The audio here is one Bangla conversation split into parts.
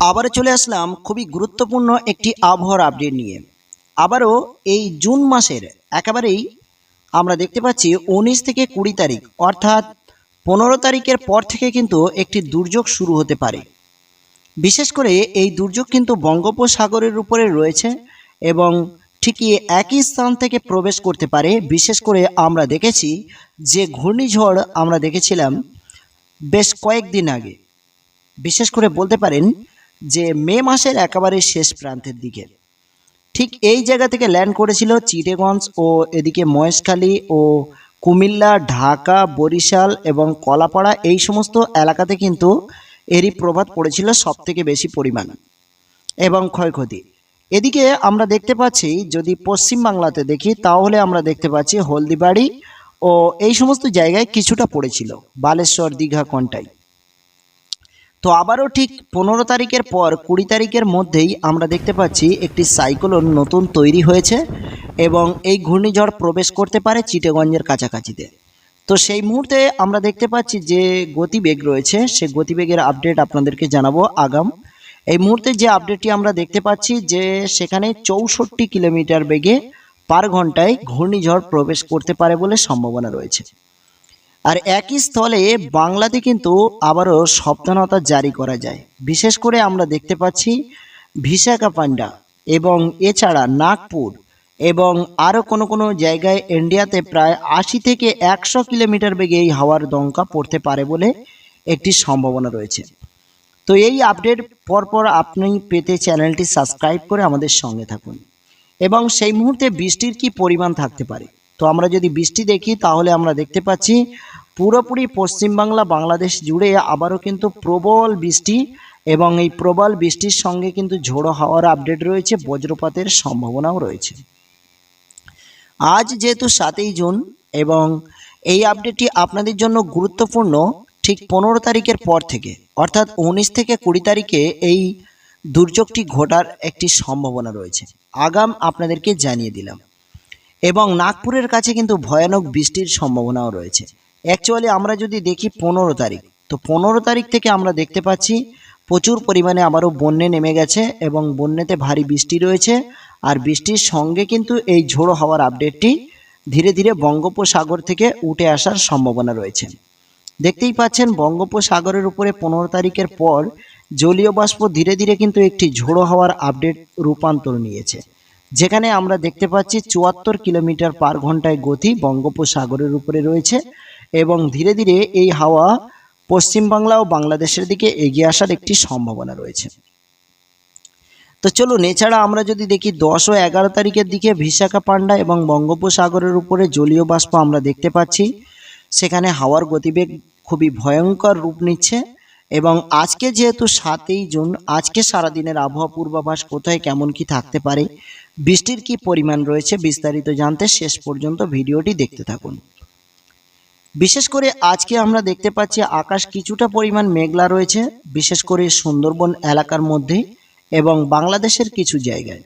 আবারও চলে আসলাম খুবই গুরুত্বপূর্ণ একটি আবহাওয়ার আপডেট নিয়ে। আবারও এই জুন মাসের একেবারেই আমরা দেখতে পাচ্ছি উনিশ থেকে কুড়ি তারিখ, অর্থাৎ পনেরো তারিখের পর থেকে কিন্তু একটি দুর্যোগ শুরু হতে পারে। বিশেষ করে এই দুর্যোগ কিন্তু বঙ্গোপসাগরের উপরে রয়েছে এবং ঠিকই একই স্থান থেকে প্রবেশ করতে পারে। বিশেষ করে আমরা দেখেছি যে ঘূর্ণিঝড় আমরা দেখেছিলাম বেশ কয়েকদিন আগে। বিশেষ করে বলতে পারেন যে মে মাসের একেবারে শেষ প্রান্তের দিকে। ঠিক এই জায়গা থেকে ল্যান্ড করেছিল চিটেগঞ্জ ও এদিকে মহেশখালী ও কুমিল্লা, ঢাকা, বরিশাল এবং কলাপাড়া। এই সমস্ত এলাকাতে কিন্তু এরই প্রভাব পড়েছিল সব থেকে বেশি পরিমাণ এবং ক্ষয়ক্ষতি। এদিকে আমরা দেখতে পাচ্ছি, যদি পশ্চিম বাংলাতে দেখি, তাহলে আমরা দেখতে পাচ্ছি হলদিবাড়ি ও এই সমস্ত জায়গায় কিছুটা পড়েছিল। বালেশ্বর, দীঘা, কন্টাই। তো আবারও ঠিক পনেরো তারিখের পর কুড়ি তারিখের মধ্যেই আমরা দেখতে পাচ্ছি একটি সাইক্লোন নতুন তৈরি হয়েছে এবং এই ঘূর্ণিঝড় প্রবেশ করতে পারে চিটেগঞ্জের কাছাকাছিতে। তো সেই মুহূর্তে আমরা দেখতে পাচ্ছি যে গতিবেগ রয়েছে, সে গতিবেগের আপডেট আপনাদেরকে জানাব আগাম। এই মুহূর্তে যে আপডেটটি আমরা দেখতে পাচ্ছি যে সেখানে চৌষট্টি কিলোমিটার বেগে পার ঘন্টায় ঘূর্ণিঝড় প্রবেশ করতে পারে বলে সম্ভাবনা রয়েছে। আর একই স্থলে বাংলাতে কিন্তু আবারও সাবধানতা জারি করা যায়। বিশেষ করে আমরা দেখতে পাচ্ছি ভিশাখাপান্ডা এবং এছাড়া নাগপুর এবং আরও কোনো কোনো জায়গায় ইন্ডিয়াতে প্রায় আশি থেকে একশো কিলোমিটার বেগে এই হাওয়ার দমকা পড়তে পারে বলে একটি সম্ভাবনা রয়েছে। তো এই আপডেট পরপর আপনি পেতে চ্যানেলটি সাবস্ক্রাইব করে আমাদের সঙ্গে থাকুন। এবং সেই মুহূর্তে বৃষ্টির কি পরিমাণ থাকতে পারে? তো আমরা যদি বৃষ্টি দেখি, তাহলে আমরা দেখতে পাচ্ছি পুরোপুরি পশ্চিমবাংলা বাংলাদেশ জুড়ে আবারও কিন্তু প্রবল বৃষ্টি এবং এই প্রবল বৃষ্টির সঙ্গে কিন্তু ঝোড়ো হাওয়ার আপডেট রয়েছে, বজ্রপাতের সম্ভাবনাও রয়েছে। আজ যেহেতু সাতই জুন এবং এই আপডেটটি আপনাদের জন্য গুরুত্বপূর্ণ, ঠিক পনেরো তারিখের পর থেকে, অর্থাৎ উনিশ থেকে কুড়ি তারিখে এই দুর্যোগটি ঘটার একটি সম্ভাবনা রয়েছে। আগাম আপনাদেরকে জানিয়ে দিলাম। এবং নাগপুরের কাছে কিন্তু ভয়ানক বৃষ্টির সম্ভাবনাও রয়েছে। অ্যাকচুয়ালি আমরা যদি দেখি পনেরো তারিখ, তো পনেরো তারিখ থেকে আমরা দেখতে পাচ্ছি প্রচুর পরিমাণে আবারও বন্যে নেমে গেছে এবং বন্যেতে ভারী বৃষ্টি রয়েছে। আর বৃষ্টির সঙ্গে কিন্তু এই ঝোড়ো হওয়ার আপডেটটি ধীরে ধীরে বঙ্গোপসাগর থেকে উঠে আসার সম্ভাবনা রয়েছে। দেখতেই পাচ্ছেন, বঙ্গোপসাগরের উপরে পনেরো তারিখের পর জলীয় বাষ্প ধীরে ধীরে কিন্তু একটি ঝোড়ো হওয়ার আপডেট রূপান্তর নিয়েছে। যেখানে আমরা দেখতে পাচ্ছি চুয়াত্তর কিলোমিটার পার ঘন্টায় গতি বঙ্গোপসাগরের উপরে রয়েছে এবং ধীরে ধীরে এই হাওয়া পশ্চিমবাংলা ও বাংলাদেশের দিকে এগিয়ে আসার একটি সম্ভাবনা রয়েছে। তো চলুন, এছাড়া আমরা যদি দেখি দশ ও এগারো তারিখের দিকে বিশাখাপান্ডা এবং বঙ্গোপসাগরের উপরে জলীয় বাষ্প আমরা দেখতে পাচ্ছি। সেখানে হাওয়ার গতিবেগ খুবই ভয়ঙ্কর রূপ নিচ্ছে এবং আজকে যেহেতু সাতই জুন, আজকে সারাদিনের আবহাওয়া পূর্বাভাস কোথায়, কেমন কি থাকতে পারে বৃষ্টির কি পরিমাণ রয়েছে বিস্তারিত জানতে শেষ পর্যন্ত ভিডিওটি দেখতে থাকুন। বিশেষ করে আজকে আমরা দেখতে পাচ্ছি আকাশ কিছুটা পরিমাণ মেঘলা রয়েছে, বিশেষ করে সুন্দরবন এলাকার মধ্যে এবং বাংলাদেশের কিছু জায়গায়।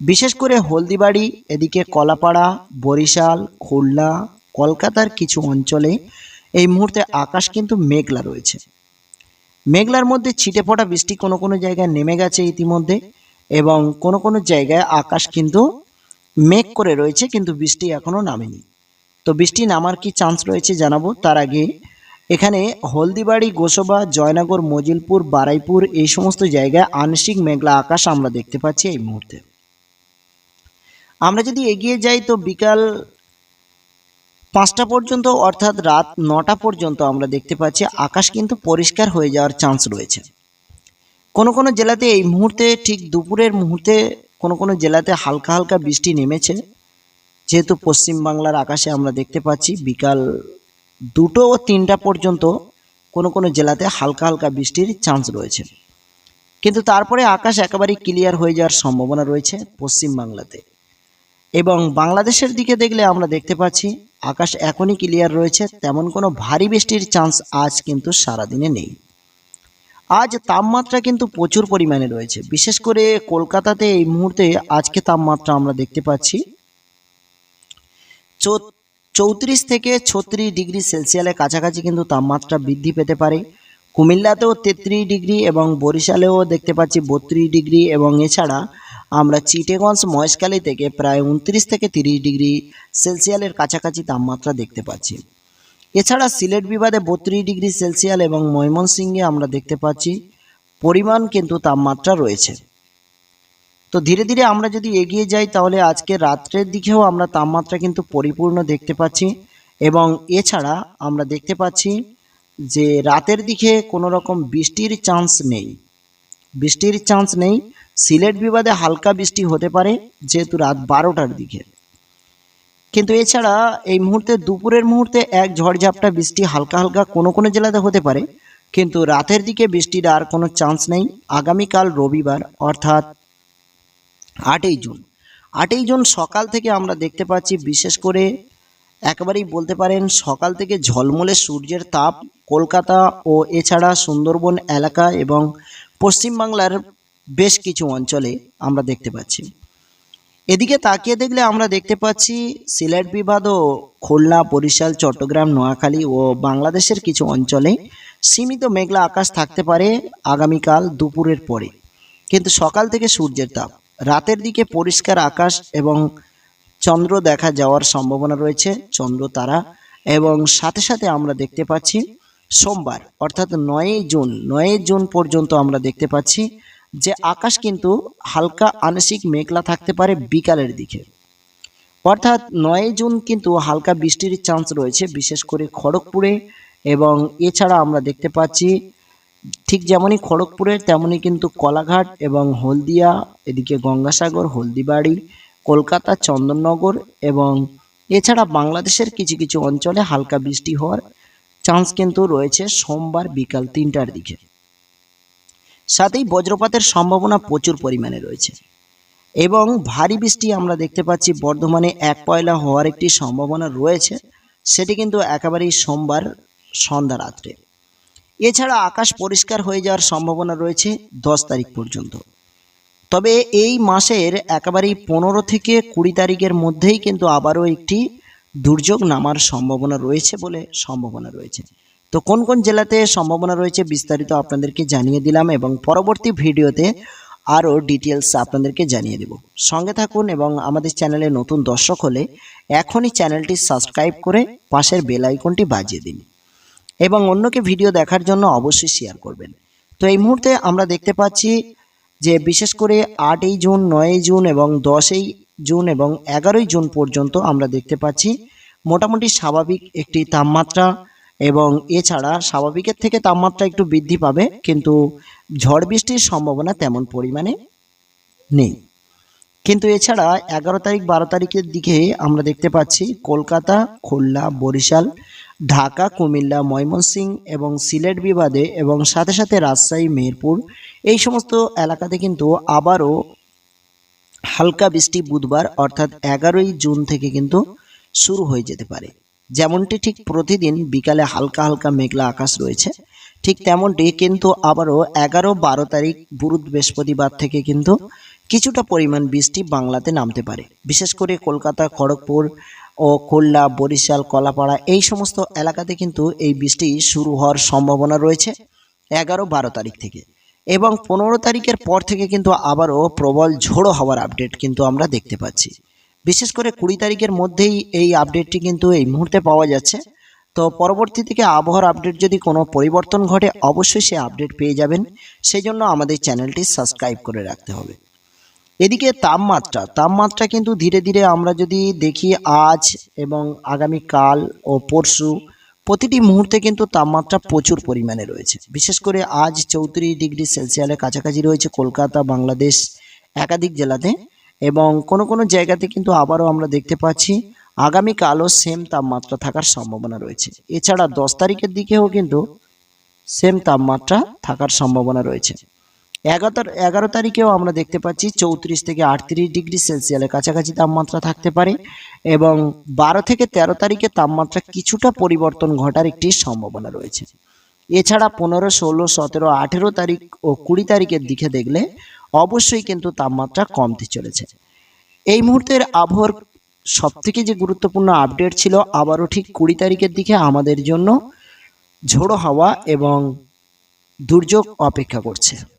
বিশেষ করে হলদিবাড়ি, এদিকে কলাপাড়া, বরিশাল, খুলনা, কলকাতার কিছু অঞ্চলে এই মুহূর্তে আকাশ কিন্তু মেঘলা রয়েছে। মেঘলার মধ্যে ছিটে পড়া বৃষ্টি কোনো কোনো জায়গায় নেমে গেছে ইতিমধ্যে। এবং কোনো কোনো জায়গায় আকাশ কিন্তু মেঘ করে রয়েছে, কিন্তু বৃষ্টি এখনও নামেনি। তো বৃষ্টি নামার কি চান্স রয়েছে জানাব? তার আগে এখানে হলদিবাড়ি, গোসবা, জয়নগর, মজিলপুর, বারাইপুর এই সমস্ত জায়গায় আংশিক মেঘলা আকাশ আমরা দেখতে পাচ্ছি এই মুহূর্তে। আমরা যদি এগিয়ে যাই তো বিকাল পাঁচটা পর্যন্ত অর্থাৎ রাত নটা পর্যন্ত আমরা দেখতে পাচ্ছি আকাশ কিন্তু পরিষ্কার হয়ে যাওয়ার চান্স রয়েছে। কোনো কোনো জেলাতে এই মুহূর্তে ঠিক দুপুরের মুহূর্তে কোনো কোনো জেলাতে হালকা হালকা বৃষ্টি নেমেছে? যেহেতু পশ্চিম বাংলার আকাশে আমরা দেখতে পাচ্ছি বিকাল দুটো ও তিনটা পর্যন্ত কোনো কোনো জেলাতে হালকা হালকা বৃষ্টির চান্স রয়েছে। কিন্তু তারপরে আকাশ একেবারেই ক্লিয়ার হয়ে যাওয়ার সম্ভাবনা রয়েছে পশ্চিম বাংলাতে এবং বাংলাদেশের দিকে দেখলে আমরা দেখতে পাচ্ছি আকাশ এখনই ক্লিয়ার রয়েছে, তেমন কোনো ভারী বৃষ্টির চান্স আজ কিন্তু সারাদিনে নেই। আজ তাপমাত্রা কিন্তু প্রচুর পরিমাণে রয়েছে। বিশেষ করে কলকাতাতে এই মুহূর্তে আজকে তাপমাত্রা আমরা দেখতে পাচ্ছি চৌত্রিশ থেকে ছত্রিশ ডিগ্রি সেলসিয়ালের কাছাকাছি কিন্তু তাপমাত্রা বৃদ্ধি পেতে পারে। কুমিল্লাতেও তেত্রিশ ডিগ্রি এবং বরিশালেও দেখতে পাচ্ছি বত্রিশ ডিগ্রি এবং এছাড়া আমরা চিটেগঞ্জ, মহেশখালী থেকে প্রায় উনত্রিশ থেকে তিরিশ ডিগ্রি সেলসিয়ালের কাছাকাছি তাপমাত্রা দেখতে পাচ্ছি। এছাড়া সিলেট বিবাদে বত্রিশ ডিগ্রি সেলসিয়াল এবং ময়মনসিংহে আমরা দেখতে পাচ্ছি পরিমাণ কিন্তু তাপমাত্রা রয়েছে। তো ধীরে ধীরে আমরা যদি এগিয়ে যাই, তাহলে আজকে রাত্রের দিকেও আমরা তাপমাত্রা কিন্তু পরিপূর্ণ দেখতে পাচ্ছি এবং এছাড়া আমরা দেখতে পাচ্ছি যে রাতের দিকে কোনো রকম বৃষ্টির চান্স নেই। বৃষ্টির চান্স নেই। সিলেট বিবাদে হালকা বৃষ্টি হতে পারে, যেহেতু রাত বারোটার দিকে। কিন্তু এছাড়া এই মুহূর্তে দুপুরের মুহূর্তে এক ঝড়ঝাপটা বৃষ্টি হালকা হালকা কোনো কোনো জেলাতে হতে পারে। কিন্তু রাতের দিকে বৃষ্টির আর কোনো চান্স নেই। আগামীকাল রবিবার, অর্থাৎ আটই জুন। আটই জুন সকাল থেকে আমরা দেখতে পাচ্ছি, বিশেষ করে একেবারেই বলতে পারেন সকাল থেকে ঝলমলে সূর্যের তাপ কলকাতা ও এছাড়া সুন্দরবন এলাকা এবং পশ্চিমবাংলার বেশ কিছু অঞ্চলে আমরা দেখতে পাচ্ছি। এদিকে তাকিয়ে দেখলে আমরা দেখতে পাচ্ছি সিলেট বিভাগ ও খুলনা, বরিশাল, চট্টগ্রাম, নোয়াখালী ও বাংলাদেশের কিছু অঞ্চলে সীমিত মেঘলা আকাশ থাকতে পারে আগামীকাল দুপুরের পরে। কিন্তু সকাল থেকে সূর্যের তাপ, রাতের দিকে পরিষ্কার আকাশ এবং চন্দ্র দেখা যাওয়ার সম্ভাবনা রয়েছে, চন্দ্র, তারা এবং সাথে সাথে আমরা দেখতে পাচ্ছি সোমবার, অর্থাৎ নয়ই জুন নয়ই জুন পর্যন্ত আমরা দেখতে পাচ্ছি যে আকাশ কিন্তু হালকা আংশিক মেঘলা থাকতে পারে বিকালের দিকে। অর্থাৎ নয় জুন কিন্তু হালকা বৃষ্টির চান্স রয়েছে বিশেষ করে খড়গপুরে। এবং এছাড়া আমরা দেখতে পাচ্ছি ঠিক যেমনই খড়গপুরে তেমনই কিন্তু কলাঘাট এবং হলদিয়া এদিকে গঙ্গাসাগর হলদিবাড়ি কলকাতা চন্দননগর এবং এছাড়া বাংলাদেশের কিছু কিছু অঞ্চলে হালকা বৃষ্টি হওয়ার চান্স কিন্তু রয়েছে সোমবার বিকাল তিনটার দিকে। সাথেই বজ্রপাতের সম্ভাবনা প্রচুর পরিমাণে রয়েছে। এবং ভারী বৃষ্টি আমরা দেখতে পাচ্ছি বর্ধমানে এক পয়লা হওয়ার একটি সম্ভাবনা রয়েছে, সেটি কিন্তু একেবারেই সোমবার সন্ধ্যা রাত্রে। এছাড়া আকাশ পরিষ্কার হয়ে যাওয়ার সম্ভাবনা রয়েছে দশ তারিখ পর্যন্ত। তবে এই মাসের একেবারেই পনেরো থেকে কুড়ি তারিখের মধ্যেই কিন্তু আবারও একটি দুর্যোগ নামার সম্ভাবনা রয়েছে বলে সম্ভাবনা রয়েছে। তো কোন কোন জেলাতে সম্ভাবনা রয়েছে বিস্তারিত আপনাদেরকে জানিয়ে দিলাম এবং পরবর্তী ভিডিওতে আরও ডিটেলস আপনাদেরকে জানিয়ে দেব। সঙ্গে থাকুন এবং আমাদের চ্যানেলে নতুন দর্শক হলে এখনই চ্যানেলটি সাবস্ক্রাইব করে পাশের বেল আইকনটি বাজিয়ে দিন এবং অন্যকে ভিডিও দেখার জন্য অবশ্যই শেয়ার করবেন। তো এই মুহূর্তে আমরা দেখতে পাচ্ছি যে বিশেষ করে আটই জুন, নয়ই জুন এবং দশই জুন এবং এগারোই জুন পর্যন্ত আমরা দেখতে পাচ্ছি মোটামুটি স্বাভাবিক একটি তাপমাত্রা এবং এছাড়া স্বাভাবিকের থেকে তাপমাত্রা একটু বৃদ্ধি পাবে, কিন্তু ঝড় বৃষ্টির সম্ভাবনা তেমন পরিমাণে নেই। কিন্তু এছাড়া এগারো তারিখ, বারো তারিখের দিকে আমরা দেখতে পাচ্ছি কলকাতা, খুলনা, বরিশাল, ঢাকা, কুমিল্লা, ময়মনসিংহ এবং সিলেট বিবাদে এবং সাথে সাথে রাজশাহী, মেহেরপুর এই সমস্ত এলাকাতে কিন্তু আবারও হালকা বৃষ্টি বুধবার অর্থাৎ এগারোই জুন থেকে কিন্তু শুরু হয়ে যেতে পারে। যেমনটি ঠিক প্রতিদিন বিকালে হালকা হালকা মেঘলা আকাশ রয়েছে, ঠিক তেমনটি কিন্তু আবারও এগারো বারো তারিখ বুধ বৃহস্পতিবার থেকে কিন্তু কিছুটা পরিমাণ বৃষ্টি বাংলাতে নামতে পারে। বিশেষ করে কলকাতা, খড়গপুর ও খুলনা, বরিশাল, কলাপাড়া এই সমস্ত এলাকাতে কিন্তু এই বৃষ্টি শুরু হওয়ার সম্ভাবনা রয়েছে এগারো বারো তারিখ থেকে। এবং পনেরো তারিখের পর থেকে কিন্তু আবারও প্রবল ঝোড়ো হওয়ার আপডেট কিন্তু আমরা দেখতে পাচ্ছি। বিশেষ করে কুড়ি তারিখের মধ্যেই এই আপডেটটি কিন্তু এই মুহূর্তে পাওয়া যাচ্ছে। তো পরবর্তী থেকে আবহাওয়ার আপডেট যদি কোনো পরিবর্তন ঘটে, অবশ্যই সে আপডেট পেয়ে যাবেন। সেই জন্য আমাদের চ্যানেলটি সাবস্ক্রাইব করে রাখতে হবে। এদিকে তাপমাত্রা তাপমাত্রা কিন্তু ধীরে ধীরে আমরা যদি দেখি আজ এবং আগামী কাল ও পরশু, প্রতিটি মুহূর্তে কিন্তু তাপমাত্রা প্রচুর পরিমাণে রয়েছে। বিশেষ করে আজ চৌত্রিশ ডিগ্রি সেলসিয়াসের কাছাকাছি রয়েছে কলকাতা, বাংলাদেশ, একাধিক জেলাতে। এবং কোনো কোনো জায়গাতে কিন্তু আবারও আমরা দেখতে পাচ্ছি, আগামীকালও সেম তাপমাত্রা থাকার সম্ভাবনা রয়েছে। এছাড়া দশ তারিখের দিকেও কিন্তু সেম তাপমাত্রা থাকার সম্ভাবনা রয়েছে। এগারো এগারো তারিখেও আমরা দেখতে পাচ্ছি চৌত্রিশ থেকে আটত্রিশ ডিগ্রি সেলসিয়াসের কাছাকাছি তাপমাত্রা থাকতে পারে এবং বারো থেকে তেরো তারিখে তাপমাত্রা কিছুটা পরিবর্তন ঘটার একটি সম্ভাবনা রয়েছে। এছাড়া পনেরো, ষোলো, সতেরো, আঠেরো তারিখ ও কুড়ি তারিখের দিকে দেখলে অবশ্যই কিন্তু তাপমাত্রা কমতে চলেছে। এই মুহূর্তের আবহাওয়ার সবথেকে যে গুরুত্বপূর্ণ আপডেট ছিল, আবারও ঠিক কুড়ি তারিখের দিকে আমাদের জন্য ঝোড়ো হাওয়া এবং দুর্যোগ অপেক্ষা করছে।